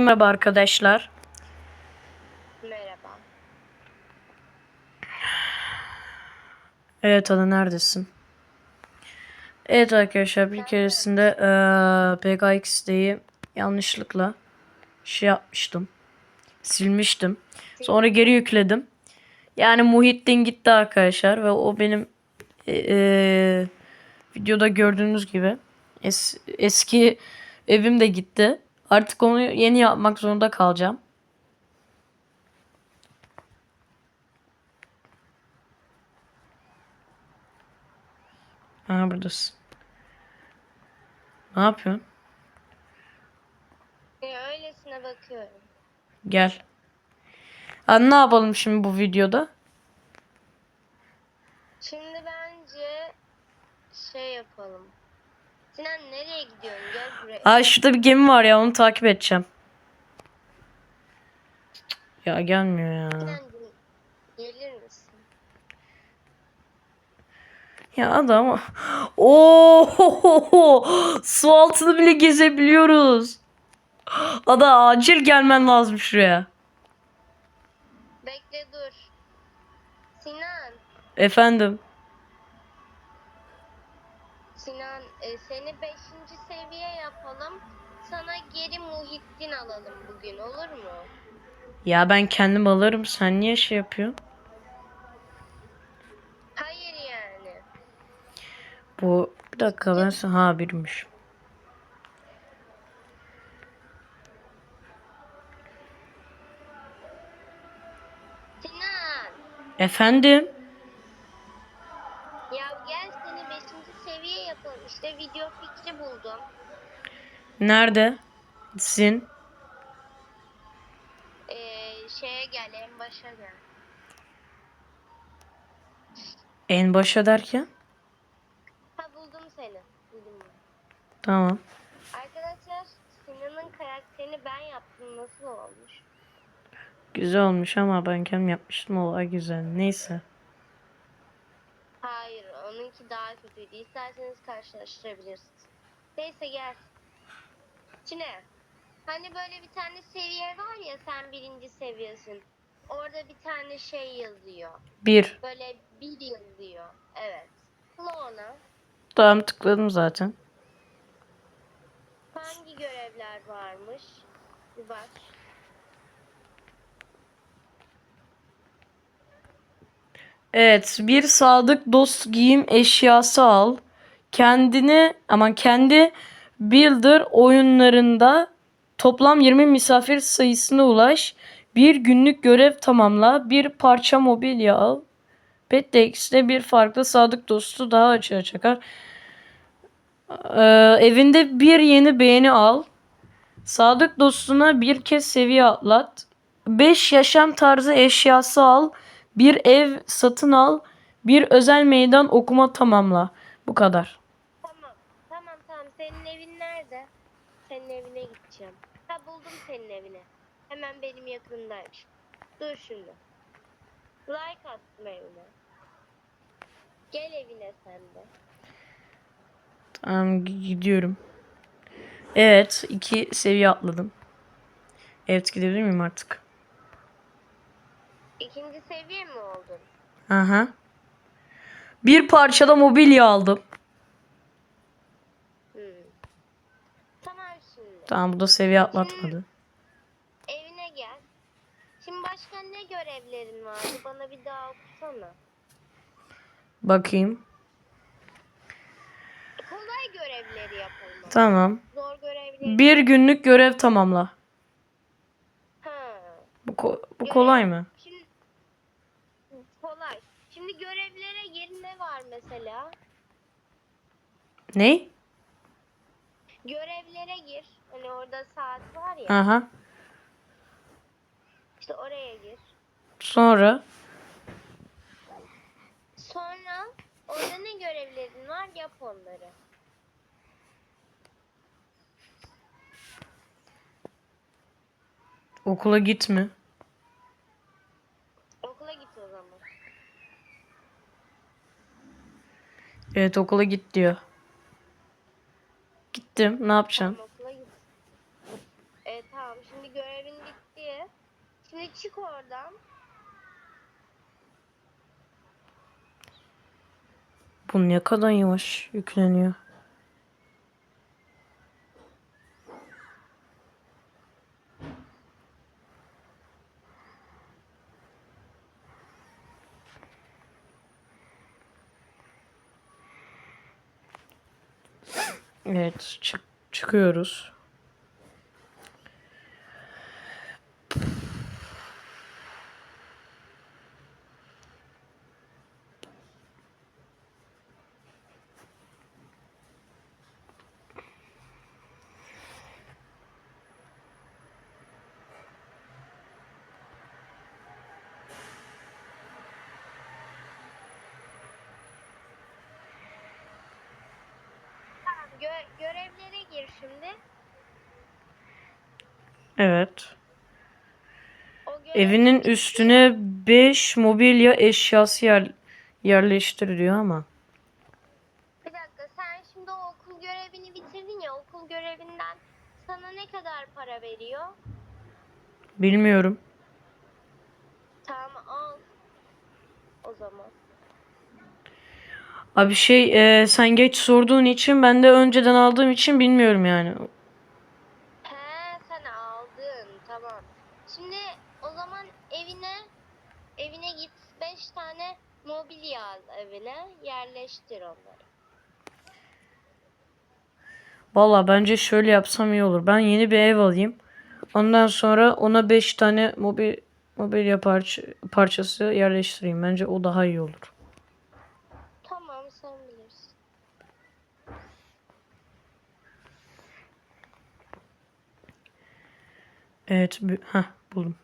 Merhaba arkadaşlar. Merhaba. Evet Ada neredesin? Evet arkadaşlar bir keresinde eee PKX'deyi yanlışlıkla şey yapmıştım. Silmiştim. Sonra geri yükledim. Yani Muhittin gitti arkadaşlar ve o benim eee, videoda gördüğünüz gibi es- eski evim de gitti. Artık onu yeni yapmak zorunda kalacağım. Aa buradasın. Ne yapıyorsun? Ya öylesine bakıyorum. Gel. Hadi ne yapalım şimdi bu videoda? Şimdi bence şey yapalım. Sinan nereye gidiyorsun? Gel buraya. Aa şurada bir gemi var ya onu takip edeceğim. Ya gelmiyor ya. Sinancığım gelir misin? Ya adam. Oo! Su altını bile gezebiliyoruz. Ada acil gelmen lazım şuraya. Bekle dur. Sinan. Efendim. Sinan e, seni 5. seviye yapalım. Sana geri Muhittin alalım bugün olur mu? Ya ben kendim alırım. Sen niye şey yapıyorsun? Hayır yani. Bu bir dakika ben sen ha birmiş. Sinan. Efendim? İşte video fikri buldum. Nerede? Sin. Ee, şeye gel en başa gel. En başa derken? Ha buldum seni. Buldum. Tamam. Arkadaşlar Sinan'ın karakterini ben yaptım. Nasıl olmuş? Güzel olmuş ama ben kendim yapmıştım. Olay güzel. Neyse. Onunki daha kötüydü. İsterseniz karşılaştırabilirsiniz. Neyse gel. Şimdi hani böyle bir tane seviye var ya sen birinci seviyesin. Orada bir tane şey yazıyor. Bir. Böyle bir yazıyor. Evet. Tıkla ona. Tamam tıkladım zaten. Hangi görevler varmış? Bir bak. Evet. Bir sadık dost giyim eşyası al. Kendini aman kendi Builder oyunlarında toplam 20 misafir sayısına ulaş. Bir günlük görev tamamla. Bir parça mobilya al. Petdex'te bir farklı sadık dostu daha açığa çıkar. Ee, evinde bir yeni beğeni al. Sadık dostuna bir kez seviye atlat. 5 yaşam tarzı eşyası al. Bir ev satın al. Bir özel meydan okuma tamamla. Bu kadar. Tamam. Tamam tamam. Senin evin nerede? Senin evine gideceğim. Ha buldum senin evini. Hemen benim yakındaymış. Dur şimdi. Like attım evine. Gel evine sen de. Tamam gi- gidiyorum. Evet. iki seviye atladım. Evet gidebilir miyim artık? İkinci seviye mi oldun? Aha. Bir parçada mobilya aldım. Hmm. Tamam şimdi. Tamam bu da seviye atlatmadı. Evine gel. Şimdi başka ne görevlerin vardı? Bana bir daha okusana. Bakayım. Kolay görevleri yapalım. Tamam. Zor görevleri. Bir günlük görev tamamla. Ha. Bu, ko- bu kolay mı? Şimdi kolay. Şimdi görevlere gir ne var mesela? Ne? Görevlere gir. Hani orada saat var ya. Aha. İşte oraya gir. Sonra Sonra orada ne görevlerin var yap onları. okula gitme. Okula git o zaman. Evet okula git diyor. Gittim. Ne yapacağım? Tamam okula git. E tamam Şimdi görevin bitti. Şimdi çık oradan. Bu ne kadar yavaş yükleniyor. Evet, çık çıkıyoruz. Tamam gö- görevlere gir şimdi. Evet. Evinin üstüne 5 mobilya eşyası yer yerleştir diyor ama. Bir dakika sen şimdi o okul görevini bitirdin ya okul görevinden sana ne kadar para veriyor? Bilmiyorum. Tamam al. O zaman. Abi şey e, sen geç sorduğun için ben de önceden aldığım için bilmiyorum yani. He sen aldın tamam. Şimdi o zaman evine evine git 5 tane mobilya al evine yerleştir onları. Valla bence şöyle yapsam iyi olur. Ben yeni bir ev alayım. Ondan sonra ona 5 tane mobil mobilya parça, parçası yerleştireyim. Bence o daha iyi olur. Tamam sen bilirsin. Evet, heh, buldum.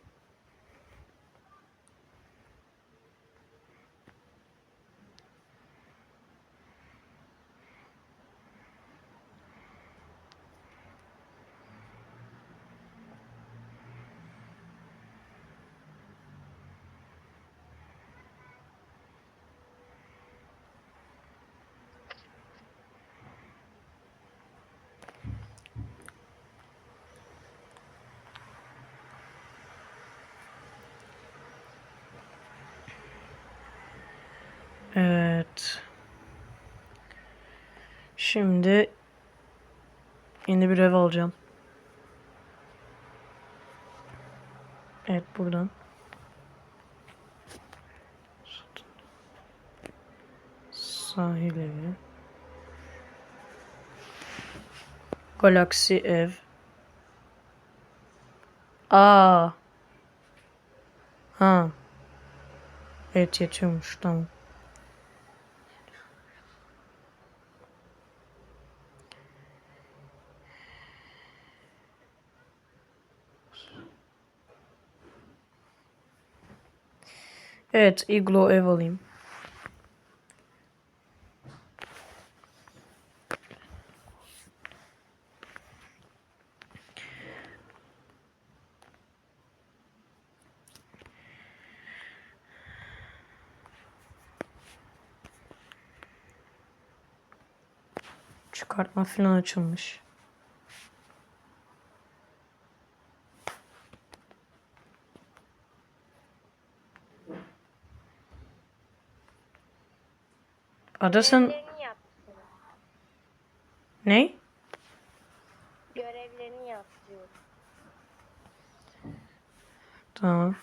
Evet. Şimdi yeni bir ev alacağım. Evet buradan. Sahil evi. Galaxy ev. Aa. Ha. Evet yetiyormuş tamam. Evet, Iglo ev alayım. Çıkartma falan açılmış. Ada sen Görevlerini yap. ne? Görevlerini yap diyorum. Tamam.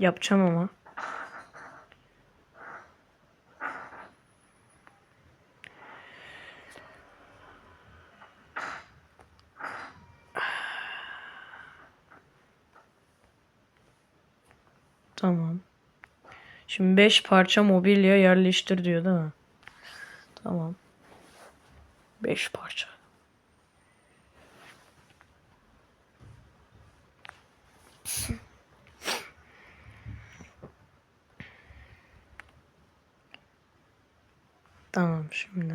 Yapacağım ama. Tamam. Şimdi 5 parça mobilya yerleştir diyor değil mi? Tamam. 5 parça. Tamam şimdi.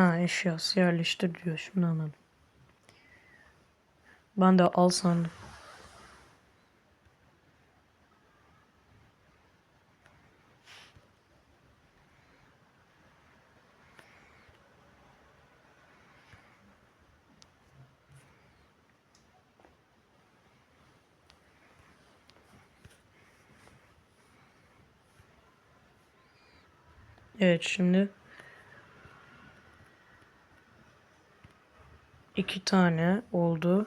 Ha eşyası yerleştir diyor. Şimdi anladım. Ben de al sandım. Evet şimdi iki tane oldu.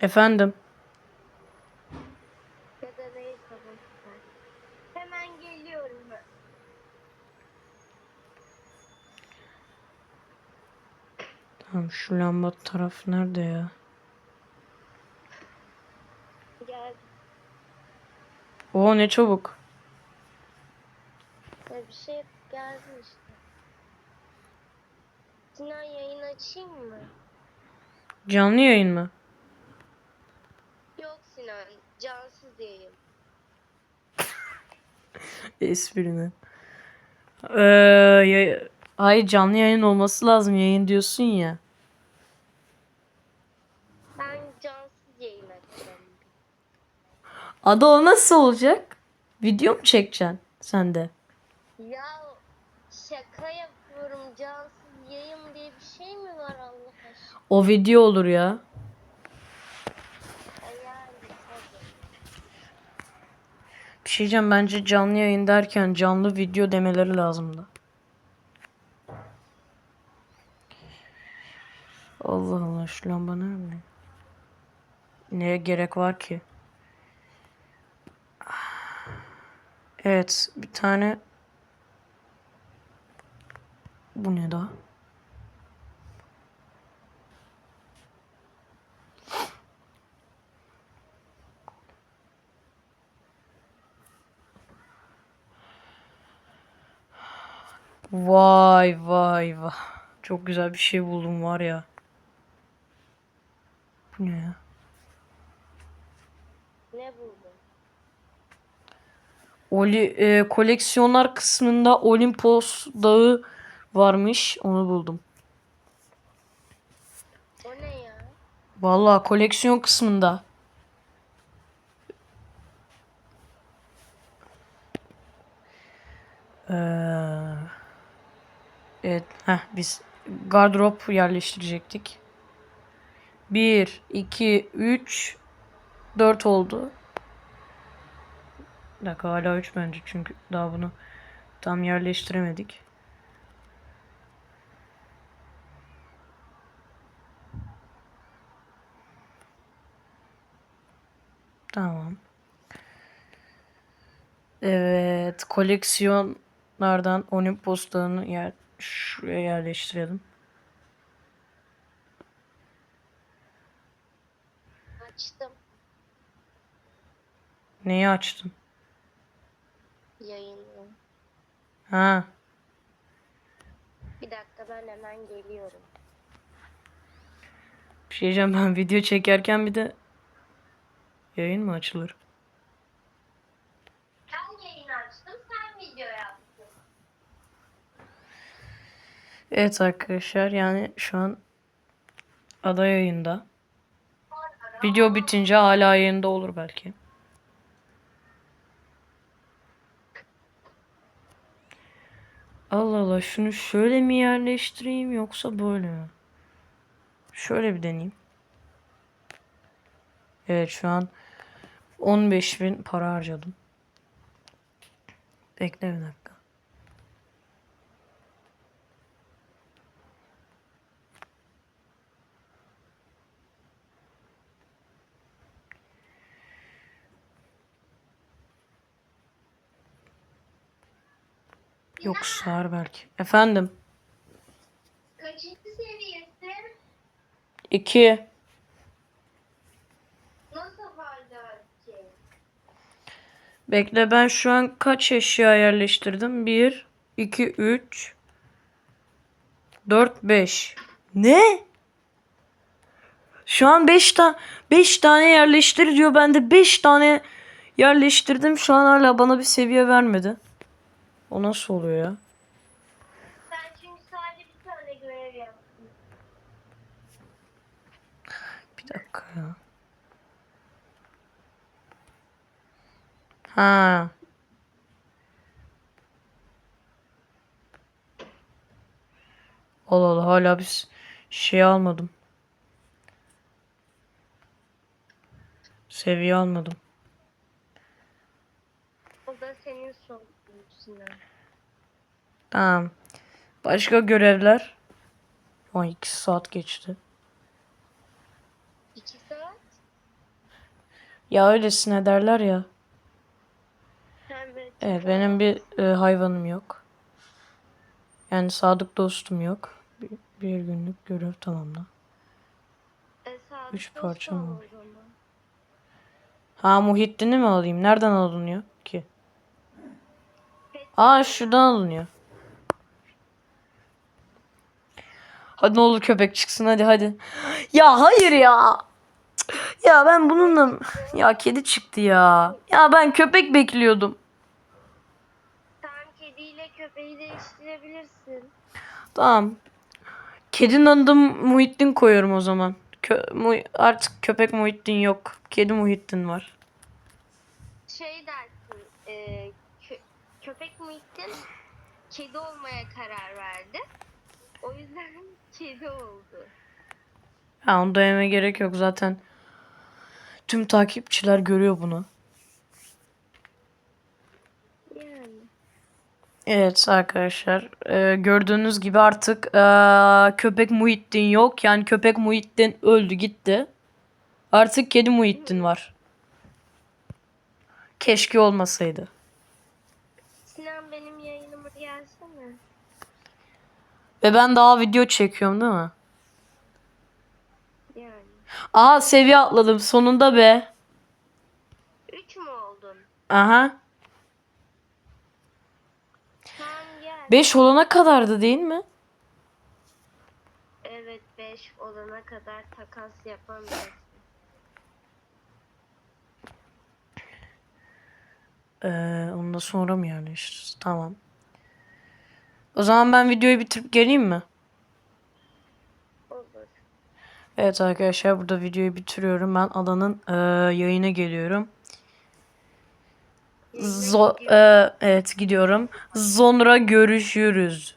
Efendim. Ya da değil tamam. Hemen geliyorum ben. Tamam şu lamba taraf nerede ya? Gel. Oo ne çabuk. Ya bir şey geldin işte. Sinan yayın açayım mı? Canlı yayın mı? Yok Sinan. Cansız yayın. Esprine. Ee, Hayır canlı yayın olması lazım. Yayın diyorsun ya. Ben cansız yayın açacağım. Adı o nasıl olacak? Video mu çekeceksin sen de? Ya şaka yapıyorum. Cansız yayın diye bir şey mi var Allah aşkına? O video olur ya. Bir şey diyeceğim bence canlı yayın derken canlı video demeleri lazımdı. Allah Allah şu lamba nerede? Neye gerek var ki? Evet bir tane Bu ne daha? Vay vay vay. Çok güzel bir şey buldum var ya. Bu ne ya? Ne buldun? Oli, e, koleksiyonlar kısmında Olimpos Dağı varmış. Onu buldum. O ne ya? Vallahi koleksiyon kısmında. Ee, evet, heh, biz gardırop yerleştirecektik. 1, 2, 3, 4 oldu. Dakika hala 3 bence çünkü daha bunu tam yerleştiremedik. Tamam. Evet, koleksiyonlardan Olimpos Dağı'nı yer, şuraya yerleştirelim. Açtım Neyi açtın? Yayını. Ha, Bir dakika ben hemen geliyorum. bir şey diyeceğim ben video çekerken bir de yayın mı açılır? Ben yayın açtım sen video yaptın. Evet arkadaşlar yani şu an ada yayında. Video bitince hala yayında olur belki. Allah Allah şunu şöyle mi yerleştireyim yoksa böyle mi? Şöyle bir deneyeyim. Evet şu an 15.000 para harcadım. Bekle bir dakika. Yok sığar belki. Efendim. Kaçıncı seviyesin? 2. Nasıl hala ki? Bekle ben şu an kaç eşya yerleştirdim? 1, 2, 3, 4, 5. Ne? Şu an 5 ta 5 tane yerleştir diyor. Ben de 5 tane yerleştirdim. Şu an hala bana bir seviye vermedi. O nasıl oluyor ya? Sen çünkü sadece bir tane görev yaptın. Bir dakika ya. Ha. Allah Allah hala biz şey almadım. Seviye almadım. O da senin sorunun Sinan. Tamam. Başka görevler? Ay 2 saat geçti. İki saat. Ya öylesine derler ya. Evet. Evet benim bir e, hayvanım yok. Yani sadık dostum yok. Bir, bir günlük görev tamamla. E, saat Üç parça mı. Ha Muhittin'i mi alayım? Nereden alınıyor ki? Aa şuradan alınıyor. Hadi ne olur köpek çıksın hadi hadi. Ya hayır ya. Ya ben bununla... Ya kedi çıktı ya. Ya ben köpek bekliyordum. Sen kediyle köpeği değiştirebilirsin. Tamam. Kedinin adını Muhittin koyuyorum o zaman. Kö- Mu- artık köpek Muhittin yok. Kedi Muhittin var. Şey dersin. Kö- köpek Muhittin kedi olmaya karar verdi. O yüzden kedi oldu. Ha onu dememe gerek yok zaten. Tüm takipçiler görüyor bunu. Yani. Evet arkadaşlar e, gördüğünüz gibi artık e, köpek Muhittin yok. Yani köpek Muhittin öldü gitti. Artık kedi Muhittin var. Keşke olmasaydı. Sinan benim yayınıma gelsene. Ve ben daha video çekiyorum değil mi? Yani. Aha seviye atladım sonunda be. Üç mü oldun? Aha. Tamam gel. 5 olana kadardı değil mi? Evet 5 olana kadar takas yapamıyorsun. Ee, ondan sonra mı yerleştiririz? Tamam. O zaman ben videoyu bitirip geleyim mi? Olur. Evet arkadaşlar burada videoyu bitiriyorum. Ben alanın e, yayına geliyorum. Zo e, evet gidiyorum. Sonra görüşürüz.